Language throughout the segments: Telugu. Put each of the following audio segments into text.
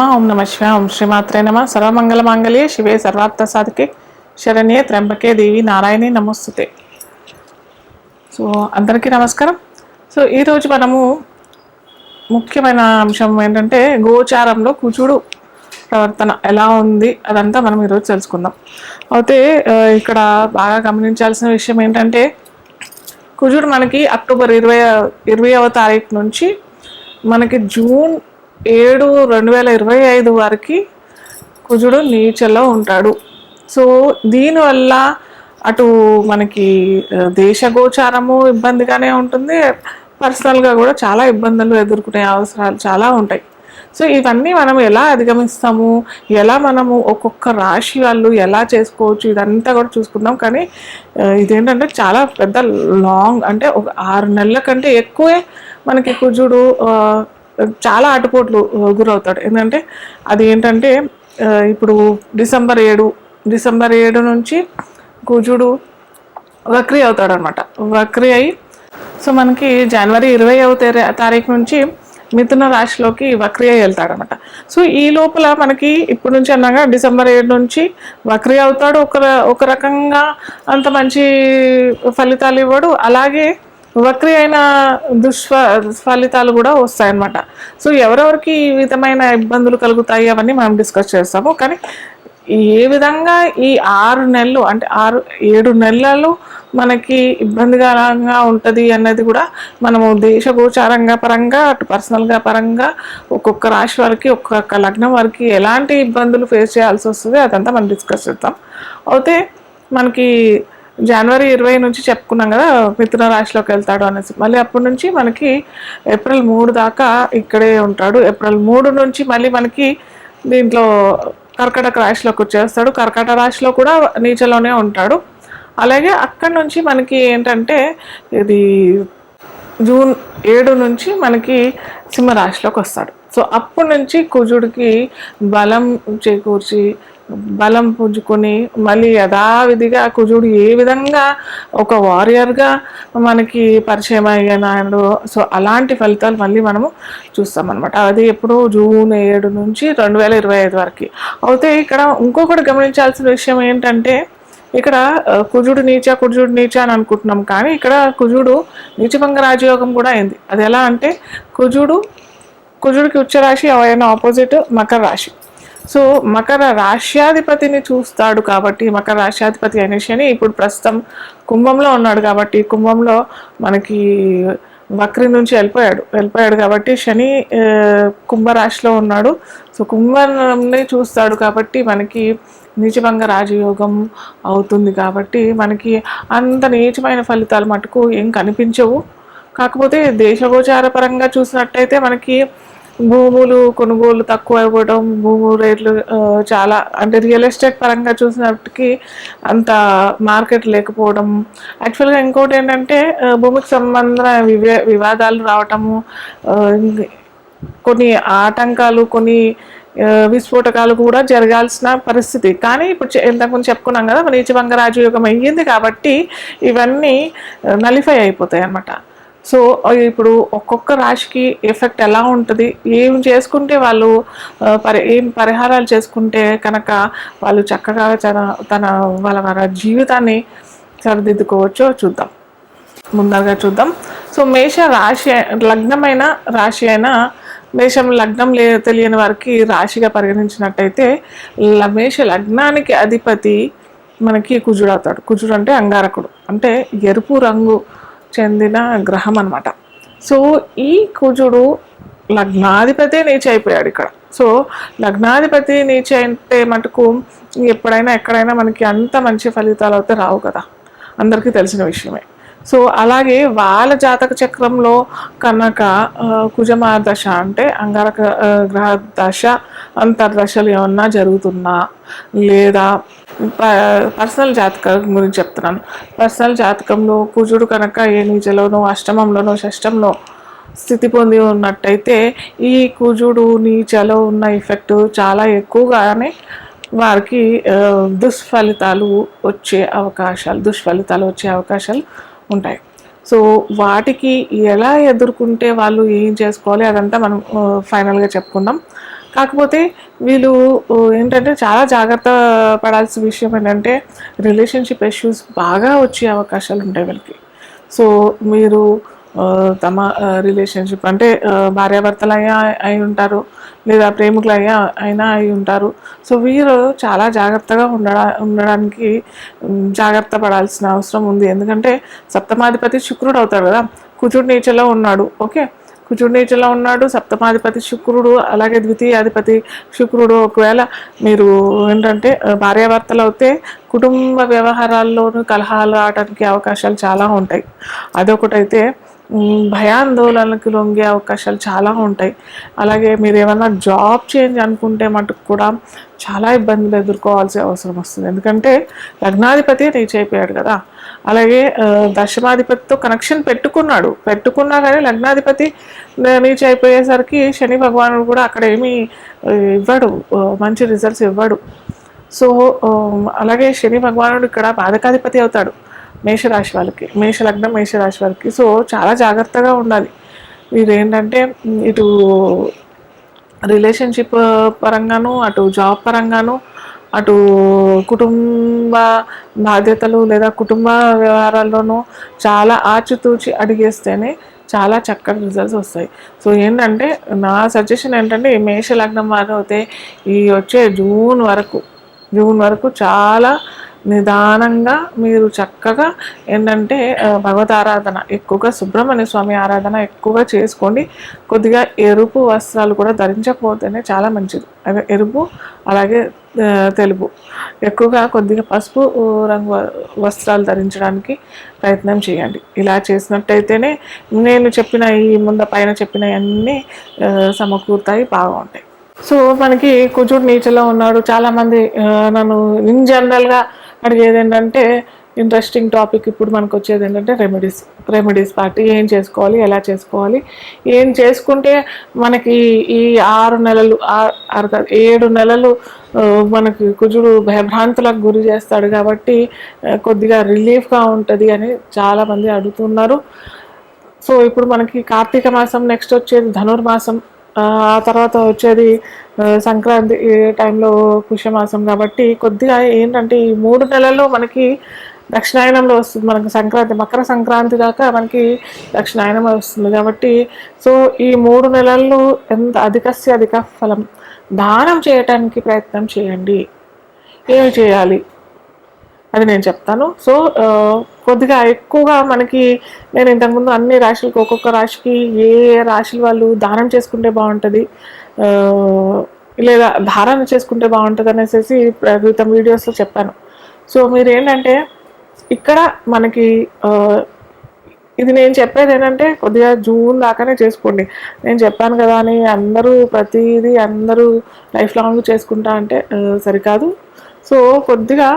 నమ ఓం నమ శివ ఓం శ్రీమాత్రే నమ. సర్వమంగళ మాంగళ్యే శివే సర్వార్థ సాధికే శరణ్యే త్ర్యంబకే దేవి నారాయణి నమస్తుతే. సో అందరికీ నమస్కారం. సో ఈరోజు మనము ముఖ్యమైన అంశం ఏంటంటే గోచారంలో కుజుడు ప్రవర్తన ఎలా ఉంది అదంతా మనం ఈరోజు తెలుసుకుందాం. అయితే ఇక్కడ బాగా గమనించాల్సిన విషయం ఏంటంటే కుజుడు మనకి అక్టోబర్ ఇరవై ఇరవైవ తారీఖు నుంచి మనకి జూన్ ఏడు రెండు వేల ఇరవై ఐదు వరకు కుజుడు నీచలో ఉంటాడు. సో దీనివల్ల అటు మనకి దేశగోచారము ఇబ్బందిగానే ఉంటుంది. పర్సనల్గా కూడా చాలా ఇబ్బందులు ఎదుర్కొనే అవసరాలు చాలా ఉంటాయి. సో ఇవన్నీ మనం ఎలా అధిగమిస్తాము? ఎలా మనము ఒక్కొక్క రాశి వాళ్ళు ఎలా చేసుకోవచ్చు? ఇదంతా కూడా చూసుకుందాం. కానీ ఇదేంటంటే చాలా పెద్ద లాంగ్ అంటే ఒక ఆరు నెలల కంటే ఎక్కువే మనకి కుజుడు చాలా ఆటుపోట్లు గురవుతాడు. ఏంటంటే అది ఏంటంటే ఇప్పుడు డిసెంబర్ ఏడు డిసెంబర్ ఏడు నుంచి కుజుడు వక్రీ అవుతాడు అనమాట వక్రీ అయి సో మనకి జనవరి ఇరవై తారీఖు నుంచి మిథున రాశిలోకి వక్రీ అయి వెళ్తాడనమాట. సో ఈ లోపల మనకి ఇప్పటి నుంచి అన్నాగా డిసెంబర్ ఏడు నుంచి వక్రీ అవుతాడు. ఒక ఒక రకంగా అంత మంచి ఫలితాలు ఇవ్వడు. అలాగే వక్రి అయిన దుష్ఫ ఫలితాలు కూడా వస్తాయన్నమాట. సో ఎవరెవరికి ఈ విధమైన ఇబ్బందులు కలుగుతాయి అవన్నీ మనం డిస్కస్ చేస్తాము. కానీ ఏ విధంగా ఈ ఆరు నెలలు అంటే ఆరు ఏడు నెలలు మనకి ఇబ్బందికరంగా ఉంటుంది అన్నది కూడా మనము దేశ గోచారంగా పరంగా అటు పర్సనల్గా పరంగా ఒక్కొక్క రాశి వారికి ఒక్కొక్క లగ్నం వారికి ఎలాంటి ఇబ్బందులు ఫేస్ చేయాల్సి వస్తుంది అదంతా మనం డిస్కస్ చేద్దాం. అయితే మనకి జనవరి ఇరవై నుంచి చెప్పుకున్నాం కదా మిథున రాశిలోకి వెళ్తాడు అనేసి. మళ్ళీ అప్పటి నుంచి మనకి ఏప్రిల్ మూడు దాకా ఇక్కడే ఉంటాడు. ఏప్రిల్ మూడు నుంచి మళ్ళీ మనకి దీంట్లో కర్కటక రాశిలోకి వచ్చేస్తాడు. కర్కటక రాశిలో కూడా నీచలోనే ఉంటాడు. అలాగే అక్కడి నుంచి మనకి ఏంటంటే ఇది జూన్ ఏడు నుంచి మనకి సింహరాశిలోకి వస్తాడు. సో అప్పటి నుంచి కుజుడికి బలం చేకూర్చి బలం పుంజుకొని మళ్ళీ యథావిధిగా కుజుడు ఏ విధంగా ఒక వారియర్గా మనకి పరిచయం అయ్యాడు సో అలాంటి ఫలితాలు మళ్ళీ మనము చూస్తామన్నమాట. అది ఎప్పుడు జూన్ ఏడు నుంచి రెండు వేల ఇరవై ఐదు వరకు. అయితే ఇక్కడ ఇంకొకటి గమనించాల్సిన విషయం ఏంటంటే ఇక్కడ కుజుడు నీచ కుజుడు నీచ అని అనుకుంటున్నాం. కానీ ఇక్కడ కుజుడు నీచభంగ రాజయోగం కూడా అయింది. అది ఎలా అంటే కుజుడు కుజుడికి ఉచ్చ రాశి ఆయన ఆపోజిట్ మకర రాశి. సో మకర రాశ్యాధిపతిని చూస్తాడు కాబట్టి మకర రాశ్యాధిపతి అయిన శని ఇప్పుడు ప్రస్తుతం కుంభంలో ఉన్నాడు కాబట్టి కుంభంలో మనకి వక్రి నుంచి వెళ్ళిపోయాడు. వెళ్ళిపోయాడు కాబట్టి శని కుంభరాశిలో ఉన్నాడు. సో కుంభంని చూస్తాడు కాబట్టి మనకి నీచభంగ రాజయోగం అవుతుంది కాబట్టి మనకి అంత నీచమైన ఫలితాలు మటుకు ఏం కనిపించవు. కాకపోతే దేశగోచార పరంగా చూసినట్టయితే మనకి భూములు కొనుగోలు తక్కువ ఇవ్వడం భూములు రేట్లు చాలా అంటే రియల్ ఎస్టేట్ పరంగా చూసినప్పటికీ అంత మార్కెట్ లేకపోవడం. యాక్చువల్గా ఇంకోటి ఏంటంటే భూమికి సంబంధించిన వివే వివాదాలు రావటము కొన్ని ఆటంకాలు కొన్ని విస్ఫోటకాలు కూడా జరగాల్సిన పరిస్థితి. కానీ ఇప్పుడు చె- ఇంతకుముందు చెప్పుకున్నాం కదా మన నీచభంగ రాజయోగం అయ్యింది కాబట్టి ఇవన్నీ నలిఫై అయిపోతాయి అన్నమాట సో ఇప్పుడు ఒక్కొక్క రాశికి ఎఫెక్ట్ ఎలా ఉంటుంది? ఏం చేసుకుంటే వాళ్ళు పరి ఏం పరిహారాలు చేసుకుంటే కనుక వాళ్ళు చక్కగా తన తన వాళ్ళ వాళ్ళ జీవితాన్ని సరిదిద్దుకోవచ్చో చూద్దాం. ముందరగా చూద్దాం. సో మేష రాశి లగ్నమైన రాశి అయినా మేషం లగ్నం లే తెలియని వారికి రాశిగా పరిగణించినట్టయితే ల- మేష లగ్నానికి అధిపతి మనకి కుజుడు అవుతాడు. కుజుడు అంటే అంగారకుడు. అంటే ఎరుపు రంగు చెందిన గ్రహం అనమాట సో ఈ కుజుడు లగ్నాధిపతి నీచి అయిపోయాడు ఇక్కడ. సో లగ్నాధిపతి నీచి అయితే మటుకు ఎప్పుడైనా ఎక్కడైనా మనకి అంత మంచి ఫలితాలు అయితే రావు కదా. అందరికీ తెలిసిన విషయమే. సో అలాగే వాళ్ళ జాతక చక్రంలో కనుక ఆ, కుజమా దశ అంటే అంగారక గ్రహ దశ అంతర్దశలు ఏమన్నా జరుగుతున్నా లేదా పర్సనల్ జాతకం గురించి చెప్తున్నాను. పర్సనల్ జాతకంలో కుజుడు కనుక ఏ నీచలోనో అష్టమంలోనో షష్టంలో స్థితి పొంది ఉన్నట్టయితే ఈ కుజుడు నీచలో ఉన్న ఎఫెక్ట్ చాలా ఎక్కువగానే వారికి దుష్ఫలితాలు వచ్చే అవకాశాలు దుష్ఫలితాలు వచ్చే అవకాశాలు ఉంటాయి. సో వాటికి ఎలా ఎదుర్కొంటే వాళ్ళు ఏం చేసుకోవాలి అదంతా మనం ఫైనల్గా చెప్పుకుందాం. కాకపోతే వీళ్ళు ఏంటంటే చాలా జాగ్రత్త పడాల్సిన విషయం ఏంటంటే రిలేషన్షిప్ ఇష్యూస్ బాగా వచ్చే అవకాశాలు ఉంటాయి వీళ్ళకి. సో మీరు తమ రిలేషన్షిప్ అంటే భార్యాభర్తలు అయ్యా అయి ఉంటారు లేదా ప్రేమికులు అయ్యా అయినా అయి ఉంటారు. సో వీరు చాలా జాగ్రత్తగా ఉండడా ఉండడానికి జాగ్రత్త పడాల్సిన అవసరం ఉంది. ఎందుకంటే సప్తమాధిపతి శుక్రుడు అవుతాడు కదా కుజుడు నేచర్లో ఉన్నాడు. ఓకే? కుజుడు నేచర్లో ఉన్నాడు సప్తమాధిపతి శుక్రుడు అలాగే ద్వితీయాధిపతి శుక్రుడు. ఒకవేళ మీరు ఏంటంటే భార్యాభర్తలు అయితే కుటుంబ వ్యవహారాల్లోనూ కలహాలు రావడానికి అవకాశాలు చాలా ఉంటాయి. అదొకటైతే భయాందోళనకు లొంగే అవకాశాలు చాలా ఉంటాయి. అలాగే మీరు ఏమైనా జాబ్ చేంజ్ అనుకుంటే మటుకు కూడా చాలా ఇబ్బందులు ఎదుర్కోవాల్సిన అవసరం వస్తుంది. ఎందుకంటే లగ్నాధిపతి రీచ్ అయిపోయాడు కదా. అలాగే దశమాధిపతితో కనెక్షన్ పెట్టుకున్నాడు. పెట్టుకున్నా కానీ లగ్నాధిపతి రీచ్ అయిపోయేసరికి శని భగవానుడు కూడా అక్కడ ఏమీ ఇవ్వడు. మంచి రిజల్ట్స్ ఇవ్వడు. సో అలాగే శని భగవానుడు ఇక్కడ బాధకాధిపతి అవుతాడు. మేషరాశి వాళ్ళకి మేష లగ్నం మేషరాశి వాళ్ళకి సో చాలా జాగ్రత్తగా ఉండాలి. మీరు ఏంటంటే ఇటు రిలేషన్షిప్ పరంగాను అటు జాబ్ పరంగాను అటు కుటుంబ బాధ్యతలు లేదా కుటుంబ వ్యవహారాల్లోనూ చాలా ఆచితూచి అడిగేస్తేనే చాలా చక్కటి రిజల్ట్స్ వస్తాయి. సో ఏంటంటే నా సజెషన్ ఏంటంటే ఈ మేష లగ్నం వారు అయితే ఈ వచ్చే జూన్ వరకు జూన్ వరకు చాలా నిదానంగా మీరు చక్కగా ఏంటంటే భగవత్ ఆరాధన ఎక్కువగా సుబ్రహ్మణ్య స్వామి ఆరాధన ఎక్కువగా చేసుకోండి. కొద్దిగా ఎరుపు వస్త్రాలు కూడా ధరించకపోతేనే చాలా మంచిది. అదే ఎరుపు అలాగే తెలుపు. ఎక్కువగా కొద్దిగా పసుపు రంగు వస్త్రాలు ధరించడానికి ప్రయత్నం చేయండి. ఇలా చేసినట్టయితేనే నేను చెప్పిన ఈ ముంద పైన చెప్పినవన్నీ సమకూరుతాయి బాగుంటాయి. సో మనకి కుజుడు నీచలో ఉన్నాడు. చాలామంది నన్ను ఇన్ జనరల్గా అడిగేది ఏంటంటే ఇంట్రెస్టింగ్ టాపిక్ ఇప్పుడు మనకు వచ్చేది ఏంటంటే రెమెడీస్ రెమెడీస్ పార్టీ ఏం చేసుకోవాలి ఎలా చేసుకోవాలి? ఏం చేసుకుంటే మనకి ఈ ఆరు నెలలు ఆరు ఏడు నెలలు మనకి కుజుడు భయభ్రాంతులకు గురి చేస్తాడు కాబట్టి కొద్దిగా రిలీఫ్గా ఉంటుంది అని చాలామంది అడుగుతున్నారు. సో ఇప్పుడు మనకి కార్తీక మాసం నెక్స్ట్ వచ్చేది ధనుర్మాసం. ఆ తర్వాత వచ్చేది సంక్రాంతి టైంలో పుష్యమాసం కాబట్టి కొద్దిగా ఏంటంటే ఈ మూడు నెలల్లో మనకి దక్షిణాయనంలో వస్తుంది మనకి సంక్రాంతి మకర సంక్రాంతి దాకా మనకి దక్షిణాయనం వస్తుంది కాబట్టి సో ఈ మూడు నెలల్లో ఎంత అధికస్య అధిక ఫలం? దానం చేయటానికి ప్రయత్నం చేయండి. ఏమి చేయాలి? అది నేను చెప్తాను. సో కొద్దిగా ఎక్కువగా మనకి నేను ఇంతకుముందు అన్ని రాశులకు ఒక్కొక్క రాశికి ఏ రాశుల వాళ్ళు దానం చేసుకుంటే బాగుంటుంది లేదా ధారణ చేసుకుంటే బాగుంటుంది అనేసి క్రితం వీడియోస్లో చెప్పాను. సో మీరు ఏంటంటే ఇక్కడ మనకి ఇది నేను చెప్పేది ఏంటంటే కొద్దిగా జూన్ దాకానే చేసుకోండి. నేను చెప్పాను కదా అని అందరూ ప్రతిదీ అందరూ లైఫ్ లాంగ్ చేసుకుంటా అంటే సరికాదు. సో కొద్దిగా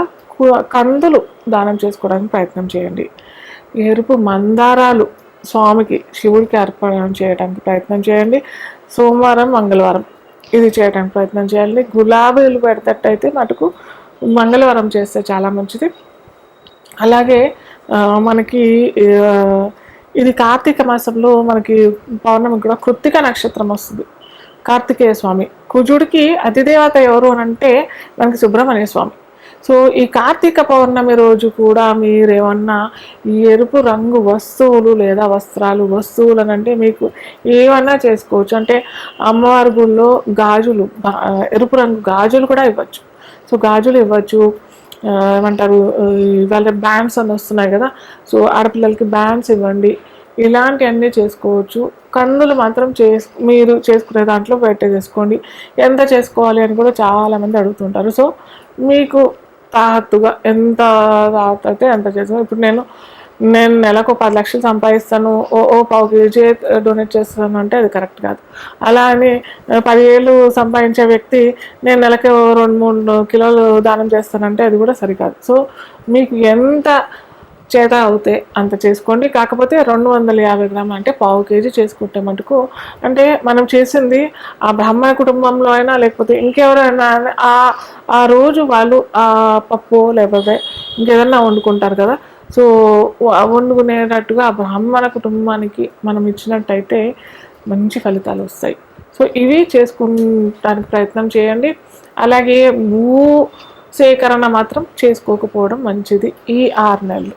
కందులు దానం చేసుకోవడానికి ప్రయత్నం చేయండి. ఎరుపు మందారాలు స్వామికి శివుడికి అర్పణ చేయడానికి ప్రయత్నం చేయండి. సోమవారం మంగళవారం ఇది చేయడానికి ప్రయత్నం చేయాలి గులాబీలు పెడతట్టయితే మటుకు మంగళవారం చేస్తే చాలా మంచిది. అలాగే మనకి ఇది కార్తీక మాసంలో మనకి పౌర్ణమి కూడా కృత్తిక నక్షత్రం వస్తుంది. కార్తికేయ స్వామి. కుజుడికి అతిదేవత ఎవరు అని అంటే మనకి సుబ్రహ్మణ్య స్వామి. సో ఈ కార్తీక పౌర్ణమి రోజు కూడా మీరేమన్నా ఈ ఎరుపు రంగు వస్తువులు లేదా వస్త్రాలు వస్తువులు అంటే మీకు ఏమన్నా చేసుకోవచ్చు. అంటే అమ్మవారి గుళ్ళో గాజులు ఎరుపు రంగు గాజులు కూడా ఇవ్వచ్చు. సో గాజులు ఇవ్వచ్చు. ఏమంటారు ఇవాళ బ్యాండ్స్ అని వస్తున్నాయి కదా సో ఆడపిల్లలకి బ్యాండ్స్ ఇవ్వండి. ఇలాంటివన్నీ చేసుకోవచ్చు. కందులు మాత్రం చేసు మీరు చేసుకునే దాంట్లో పెట్టే చేసుకోండి ఎంత చేసుకోవాలి అని కూడా చాలామంది అడుగుతుంటారు. సో మీకు తాహత్తుగా ఎంత తాహత్ ఎంత చేస్తాను. ఇప్పుడు నేను నేను నెలకు పది లక్షలు సంపాదిస్తాను. ఓ ఓ పావు కేజీ డొనేట్ చేస్తాను అంటే అది కరెక్ట్ కాదు. అలా అని పదివేలు సంపాదించే వ్యక్తి నేను నెలకు రెండు మూడు కిలోలు దానం చేస్తానంటే అది కూడా సరికాదు. సో మీకు ఎంత చేత అవుతే అంత చేసుకోండి. కాకపోతే రెండు వందల యాభై గ్రాములు అంటే పావు కేజీ చేసుకుంటే మటుకు అంటే మనం చేసింది ఆ బ్రాహ్మణ కుటుంబంలో అయినా లేకపోతే ఇంకెవరైనా ఆ ఆ రోజు వాళ్ళు ఆ పప్పు లేకపోతే ఇంకేదన్నా వండుకుంటారు కదా. సో వండుకునేటట్టుగా ఆ బ్రాహ్మణ కుటుంబానికి మనం ఇచ్చినట్టయితే మంచి ఫలితాలు వస్తాయి. సో ఇవి చేసుకుంటానికి ప్రయత్నం చేయండి. అలాగే భూ సేకరణ మాత్రం చేసుకోకపోవడం మంచిది ఈ ఆరు నెలలు.